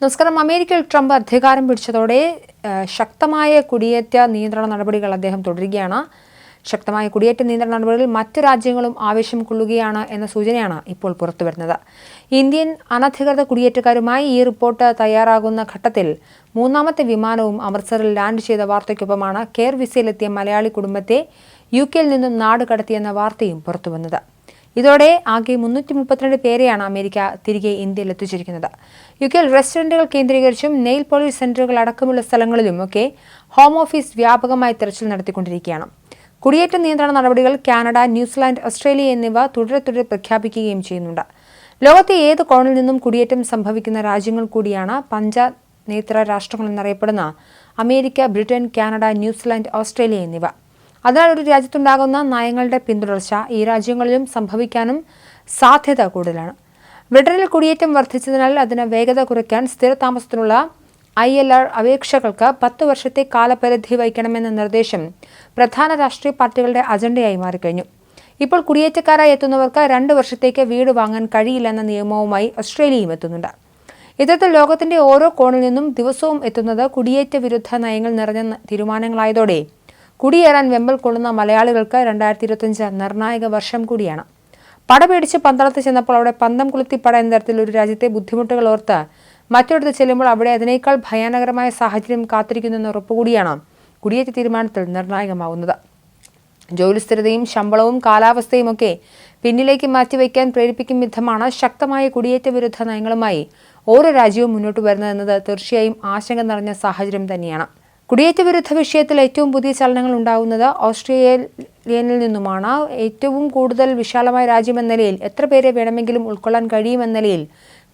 നമസ്കാരം. അമേരിക്കയിൽ ട്രംപ് അധികാരം പിടിച്ചതോടെ ശക്തമായ കുടിയേറ്റ നിയന്ത്രണ നടപടികൾ അദ്ദേഹം തുടരുകയാണ്. ശക്തമായ കുടിയേറ്റ നിയന്ത്രണ നടപടികളിൽ മറ്റു രാജ്യങ്ങളും ആവേശം കൊള്ളുകയാണ് എന്ന സൂചനയാണ് ഇപ്പോൾ പുറത്തുവരുന്നത് ഇന്ത്യൻ അനധികൃത കുടിയേറ്റക്കാരുമായി ഈ റിപ്പോർട്ട് തയ്യാറാകുന്ന ഘട്ടത്തിൽ മൂന്നാമത്തെ വിമാനവും അമൃത്സറിൽ ലാൻഡ് ചെയ്ത വാർത്തയ്ക്കൊപ്പമാണ് കെയർ വിസയിലെത്തിയ മലയാളി കുടുംബത്തെ യു കെയിൽ നിന്നും നാട് കടത്തിയെന്ന വാർത്തയും പുറത്തുവന്നത് ഇതോടെ ആകെ മുന്നൂറ്റി മുപ്പത്തിരണ്ട് പേരെയാണ് അമേരിക്ക തിരികെ ഇന്ത്യയിൽ എത്തിച്ചിരിക്കുന്നത്. യു കെയിൽ റെസ്റ്റോറന്റുകൾ കേന്ദ്രീകരിച്ചും നെയിൽ പോളിഷ് സെന്ററുകൾ അടക്കമുള്ള സ്ഥലങ്ങളിലും ഒക്കെ ഹോം ഓഫീസ് വ്യാപകമായി തെരച്ചിൽ നടത്തിക്കൊണ്ടിരിക്കുകയാണ്. കുടിയേറ്റ നിയന്ത്രണ നടപടികൾ കാനഡ ന്യൂസിലാൻഡ് ഓസ്ട്രേലിയ എന്നിവ തുടരെ തുടരെ പ്രഖ്യാപിക്കുകയും ചെയ്യുന്നുണ്ട്. ലോകത്തെ ഏത് കോണിൽ നിന്നും കുടിയേറ്റം സംഭവിക്കുന്ന രാജ്യങ്ങൾ കൂടിയാണ് പഞ്ചനേത്ര രാഷ്ട്രങ്ങൾ എന്നറിയപ്പെടുന്ന America Britain Canada New Zealand Australia എന്നിവ. അതിനാൽ ഒരു രാജ്യത്തുണ്ടാകുന്ന നയങ്ങളുടെ പിന്തുടർച്ച. ഈ രാജ്യങ്ങളിലും സംഭവിക്കാനും സാധ്യത കൂടുതലാണ്. ബ്രിട്ടനിൽ കുടിയേറ്റം വർദ്ധിച്ചതിനാൽ അതിന് വേഗത കുറയ്ക്കാൻ സ്ഥിരതാമസത്തിനുള്ള ഐ എൽ ആർ അപേക്ഷകൾക്ക് പത്ത് വർഷത്തെ കാലപരിധി വഹിക്കണമെന്ന നിർദ്ദേശം പ്രധാന രാഷ്ട്രീയ പാർട്ടികളുടെ അജണ്ടയായി മാറിക്കഴിഞ്ഞു. ഇപ്പോൾ കുടിയേറ്റക്കാരായി എത്തുന്നവർക്ക് രണ്ട് വർഷത്തേക്ക് വീട് വാങ്ങാൻ കഴിയില്ലെന്ന നിയമവുമായി ഓസ്ട്രേലിയയും എത്തുന്നുണ്ട്. ഇത്തരത്തിൽ ലോകത്തിന്റെ ഓരോ കോണിൽ നിന്നും ദിവസവും എത്തുന്നത് കുടിയേറ്റ വിരുദ്ധ നയങ്ങൾ നിറഞ്ഞ തീരുമാനങ്ങളായതോടെ കുടിയേറാൻ വെമ്പൽ കൊള്ളുന്ന മലയാളികൾക്ക് രണ്ടായിരത്തി ഇരുപത്തിയഞ്ച് നിർണായക വർഷം കൂടിയാണ്. പട പേടിച്ച് പന്തളത്ത് ചെന്നപ്പോൾ അവിടെ പന്തം കുളുത്തി പട എന്ന തരത്തിൽ ഒരു രാജ്യത്തെ ബുദ്ധിമുട്ടുകൾ ഓർത്ത് മറ്റൊരിടത്ത് ചെല്ലുമ്പോൾ അവിടെ അതിനേക്കാൾ ഭയാനകരമായ സാഹചര്യം കാത്തിരിക്കുന്നെന്ന ഉറപ്പുകൂടിയാണ് കുടിയേറ്റ തീരുമാനത്തിൽ നിർണായകമാവുന്നത്. ജോലി സ്ഥിരതയും ശമ്പളവും കാലാവസ്ഥയും ഒക്കെ പിന്നിലേക്ക് മാറ്റിവെക്കാൻ പ്രേരിപ്പിക്കും വിധമാണ് ശക്തമായ കുടിയേറ്റ വിരുദ്ധ നയങ്ങളുമായി ഓരോ രാജ്യവും മുന്നോട്ട് വരുന്നതെന്നത് തീർച്ചയായും ആശങ്ക നിറഞ്ഞ സാഹചര്യം തന്നെയാണ്. കുടിയേറ്റ വിരുദ്ധ വിഷയത്തിൽ ഏറ്റവും പുതിയ ചലനങ്ങൾ ഉണ്ടാകുന്നത് ഓസ്ട്രേലിയനിൽ നിന്നുമാണ്. ഏറ്റവും കൂടുതൽ വിശാലമായ രാജ്യമെന്ന നിലയിൽ എത്ര പേരെ വേണമെങ്കിലും ഉൾക്കൊള്ളാൻ കഴിയുമെന്ന നിലയിൽ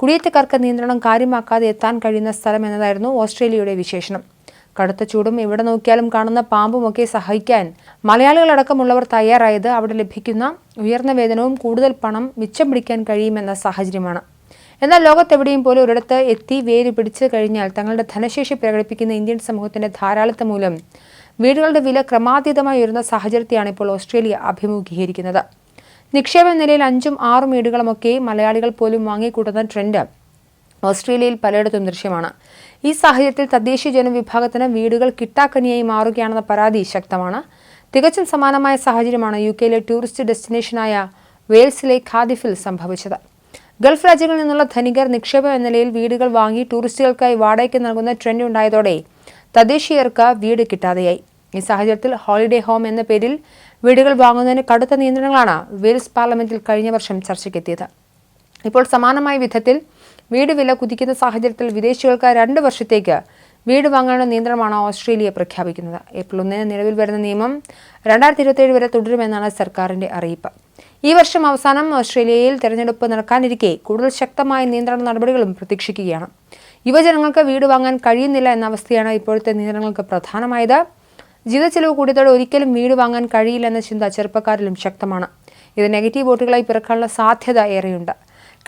കുടിയേറ്റക്കാർക്ക് നിയന്ത്രണം കാര്യമാക്കാതെ എത്താൻ കഴിയുന്ന സ്ഥലം എന്നതായിരുന്നു ഓസ്ട്രേലിയയുടെ വിശേഷണം. കടുത്ത ചൂടും എവിടെ നോക്കിയാലും കാണുന്ന പാമ്പുമൊക്കെ സഹായിക്കാൻ മലയാളികളടക്കമുള്ളവർ തയ്യാറായത് അവിടെ ലഭിക്കുന്ന ഉയർന്ന വേതനവും കൂടുതൽ പണം മിച്ചം പിടിക്കാൻ കഴിയുമെന്ന സാഹചര്യമാണ്. എന്നാൽ ലോകത്തെവിടെയും പോലും ഒരിടത്ത് എത്തി വേര് പിടിച്ചു കഴിഞ്ഞാൽ തങ്ങളുടെ ധനശേഷി പ്രകടിപ്പിക്കുന്ന ഇന്ത്യൻ സമൂഹത്തിന്റെ ധാരാളിത്തം മൂലം വീടുകളുടെ വില ക്രമാതീതമായി ഉയരുന്ന സാഹചര്യത്തെയാണ് ഇപ്പോൾ ഓസ്ട്രേലിയ അഭിമുഖീകരിക്കുന്നത്. നിക്ഷേപ നിലയിൽ അഞ്ചും ആറും വീടുകളുമൊക്കെ മലയാളികൾ പോലും വാങ്ങിക്കൂട്ടുന്ന ട്രെൻഡ് ഓസ്ട്രേലിയയിൽ പലയിടത്തും ദൃശ്യമാണ്. ഈ സാഹചര്യത്തിൽ തദ്ദേശീയ ജനവിഭാഗത്തിന് വീടുകൾ കിട്ടാക്കനിയായി മാറുകയാണെന്ന പരാതി ശക്തമാണ്. തികച്ചും സമാനമായ സാഹചര്യമാണ് യു കെയിലെ ടൂറിസ്റ്റ് ഡെസ്റ്റിനേഷനായ വെയിൽസിലെ ഖാദിഫിൽ സംഭവിച്ചത്. ഗൾഫ് രാജ്യങ്ങളിൽ നിന്നുള്ള ധനികർ നിക്ഷേപം എന്ന നിലയിൽ വീടുകൾ വാങ്ങി ടൂറിസ്റ്റുകൾക്കായി വാടകയ്ക്ക് നൽകുന്ന ട്രെൻഡ് ഉണ്ടായതോടെ തദ്ദേശീയർക്ക് വീട് കിട്ടാതെയായി. ഈ സാഹചര്യത്തിൽ ഹോളിഡേ ഹോം എന്ന പേരിൽ വീടുകൾ വാങ്ങുന്നതിന് കടുത്ത നിയന്ത്രണങ്ങളാണ് വെയിൽസ് പാർലമെന്റിൽ കഴിഞ്ഞ വർഷം ചർച്ചയ്ക്കെത്തിയത്. ഇപ്പോൾ സമാനമായ വിധത്തിൽ വീട് വില കുതിക്കുന്ന സാഹചര്യത്തിൽ വിദേശികൾക്ക് രണ്ട് വർഷത്തേക്ക് വീട് വാങ്ങാനുള്ള നിയന്ത്രണമാണ് ഓസ്ട്രേലിയ പ്രഖ്യാപിക്കുന്നത്. ഏപ്രിൽ ഒന്നിന് നിലവിൽ വരുന്ന നിയമം രണ്ടായിരത്തി ഇരുപത്തിയേഴ് വരെ തുടരുമെന്നാണ് സർക്കാരിന്റെ അറിയിപ്പ്. ഈ വർഷം അവസാനം ഓസ്ട്രേലിയയിൽ തെരഞ്ഞെടുപ്പ് നടക്കാനിരിക്കെ കൂടുതൽ ശക്തമായ നിയന്ത്രണ നടപടികളും പ്രതീക്ഷിക്കുകയാണ്. യുവജനങ്ങൾക്ക് വീട് വാങ്ങാൻ കഴിയുന്നില്ല എന്ന അവസ്ഥയാണ് ഇപ്പോഴത്തെ നിയന്ത്രണങ്ങൾക്ക് പ്രധാനമായത്. ജീവിത ചെലവ് കൂടിയതോടെ ഒരിക്കലും വീട് വാങ്ങാൻ കഴിയില്ല എന്ന ചിന്ത ചെറുപ്പക്കാരിലും ശക്തമാണ്. ഇത് നെഗറ്റീവ് വോട്ടുകളായി പിറക്കാനുള്ള സാധ്യത ഏറെയുണ്ട്.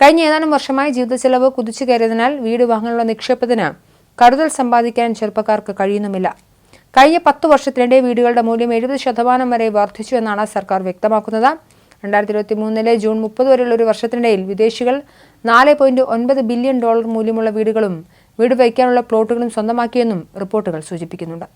കഴിഞ്ഞ ഏതാനും വർഷമായി ജീവിത ചെലവ് കുതിച്ചു കയറിയതിനാൽ വീട് വാങ്ങാനുള്ള നിക്ഷേപത്തിന് കരുതൽ സമ്പാദിക്കാൻ ചെറുപ്പക്കാർക്ക് കഴിയുന്നുമില്ല. കഴിഞ്ഞ പത്ത് വർഷത്തിനിടെ വീടുകളുടെ മൂല്യം എഴുപത് ശതമാനം വരെ വർദ്ധിച്ചു എന്നാണ് സർക്കാർ വ്യക്തമാക്കുന്നത്. രണ്ടായിരത്തി ഇരുപത്തി മൂന്നിലെ ജൂൺ മുപ്പത് വരെയുള്ള ഒരു വർഷത്തിനിടയിൽ വിദേശികൾ നാല് പോയിന്റ് ഒൻപത് ബില്യൺ ഡോളർ മൂല്യമുള്ള വീടുകളും വീട് വയ്ക്കാനുള്ള പ്ലോട്ടുകളും സ്വന്തമാക്കിയെന്നും റിപ്പോർട്ടുകൾ സൂചിപ്പിക്കുന്നുണ്ട്.